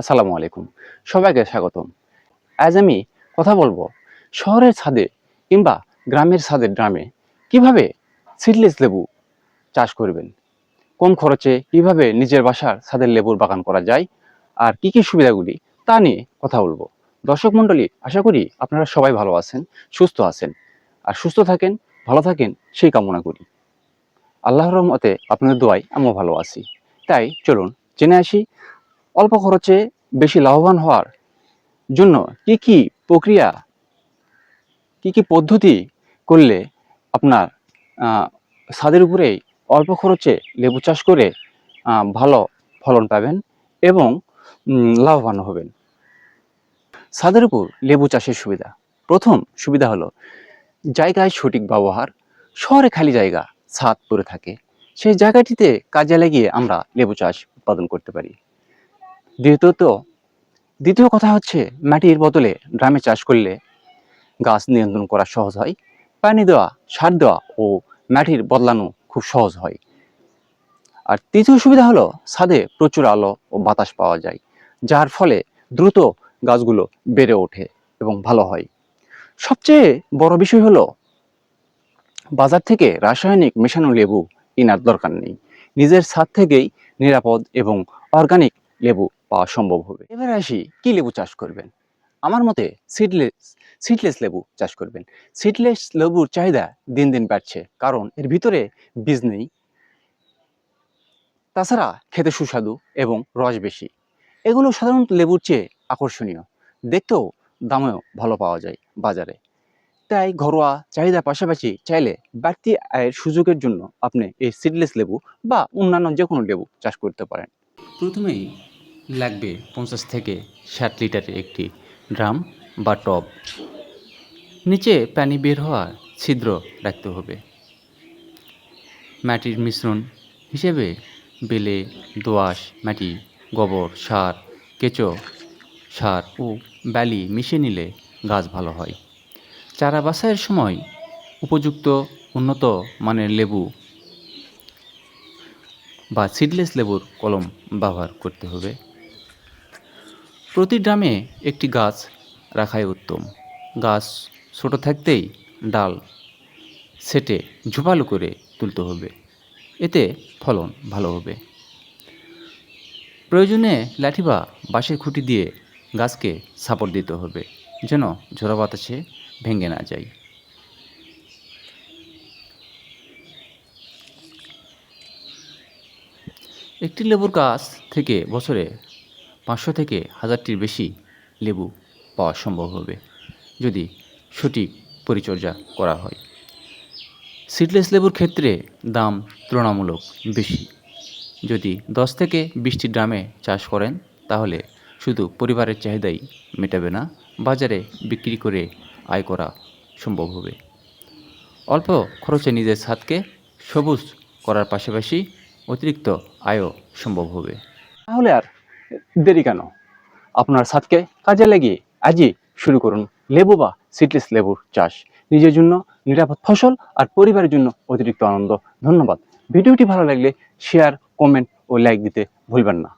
আসসালামু আলাইকুম। সবাইকে স্বাগতম। আজ আমি কথা বলব শহরের ছাদে কিংবা গ্রামের ছাদের ড্রামে কীভাবে সিডলেস লেবু চাষ করবেন কম খরচে কীভাবে নিজের বাসার ছাদের লেবুর বাগান করা যায়, আর কি কি সুবিধাগুলি তা নিয়ে কথা বলব। দর্শক মণ্ডলী, আশা করি আপনারা সবাই ভালো আছেন, সুস্থ আছেন, আর সুস্থ থাকেন, ভালো থাকেন, সেই কামনা করি। আল্লাহর রহমতে আপনাদের দোয়াই আমিও ভালো আছি। তাই চলুন জেনে আসি অল্প খরচে বেশি লাভবান হওয়ার জন্য কি কি প্রক্রিয়া, কি কি পদ্ধতি করলে আপনার ছাদের উপরেই অল্প খরচে লেবু চাষ করে ভালো ফলন পাবেন এবং লাভবান হবেন? ছাদের উপর লেবু চাষের সুবিধা। প্রথম সুবিধা হলো জায়গায় সঠিক ব্যবহার, শহরে খালি জায়গা, ছাদ পড়ে থাকে। সেই জায়গাটিতে কাজে লাগিয়ে আমরা লেবু চাষ উৎপাদন করতে পারি। দ্বিতীয়ত, দ্বিতীয় কথা হচ্ছে মাটির বদলে ড্রামে চাষ করলে গাছ নিয়ন্ত্রণ করা সহজ হয়, পানি দেওয়া, সার দেওয়া ও মাটির বদলানো খুব সহজ হয়। আর তৃতীয় সুবিধা হলো ছাদে প্রচুর আলো ও বাতাস পাওয়া যায়, যার ফলে দ্রুত গাছগুলো বেড়ে ওঠে এবং ভালো হয়। সবচেয়ে বড় বিষয় হলো বাজার থেকে রাসায়নিক মেশানো লেবু কেনার দরকার নেই। নিজের ছাদ থেকেই নিরাপদ এবং অর্গানিক লেবু পাওয়া সম্ভব হবে। এবার আসি, কি লেবু চাষ করবেন? আমার মতে সিডলেস সিডলেস লেবু চাষ করবেন। সিডলেস লেবুর চাহিদা দিন দিন বাড়ছে, কারণ এর ভিতরে বীজ নেই। তাছাড়া খেতে সুস্বাদু এবং রস বেশি। এগুলো সাধারণত লেবুর চেয়ে আকর্ষণীয়। দেখতেও দামেও ভালো পাওয়া যায় বাজারে। তাই ঘরোয়া চাহিদার পাশাপাশি চাইলে বাড়তি আয়ের সুযোগের জন্য আপনি এই সিডলেস লেবু বা অন্যান্য যে কোনো লেবু চাষ করতে পারেন। প্রথমেই লাগবে পঞ্চাশ থেকে ষাট লিটারের একটি ড্রাম বা টব। নিচে পানি বের হওয়ার ছিদ্র রাখতে হবে। মাটির মিশ্রণ হিসেবে বেলে, দোআঁশ, মাটি, গোবর, সার, কেঁচো, সার ও বালি মিশিয়ে নিলে গাছ ভালো হয়। চারা বাছাইয়ের সময় উপযুক্ত উন্নত মানের লেবু বা সিডলেস লেবুর কলম ব্যবহার করতে হবে। প্রতি ড্রামে একটি গাছ রাখাই উত্তম। গাছ ছোট থাকতেই ডাল সেটে ঝোপালো করে তুলতে হবে। এতে ফলন ভালো হবে। প্রয়োজনে লাঠি বা বাঁশের খুঁটি দিয়ে গাছকে সাপোর্ট দিতে হবে, যেন ঝোড়া বাতাসে ভেঙে না যায়। একটি লেবুর গাছ থেকে বছরে পাঁচশো থেকে হাজারটির বেশি লেবু পাওয়া সম্ভব হবে, যদি সঠিক পরিচর্যা করা হয়। সিডলেস লেবুর ক্ষেত্রে দাম তুলনামূলক বেশি। যদি দশ থেকে বিশটি ড্রামে চাষ করেন, তাহলে শুধু পরিবারের চাহিদাই মেটাবে না, বাজারে বিক্রি করে আয় করা সম্ভব হবে। অল্প খরচে নিজের ছাদকে সবুজ করার পাশাপাশি অতিরিক্ত আয়ও সম্ভব হবে। তাহলে আর দেরি কেন? আপনার সাথকে কাজে লাগিয়ে আজই শুরু করুন লেবু বা সিটলেস লেবুর চাষ। নিজের জন্য নিরাপদ ফসল আর পরিবারের জন্য অতিরিক্ত আনন্দ। ধন্যবাদ। ভিডিওটি ভালো লাগলে শেয়ার কমেন্ট ও লাইক দিতে ভুলবেন না।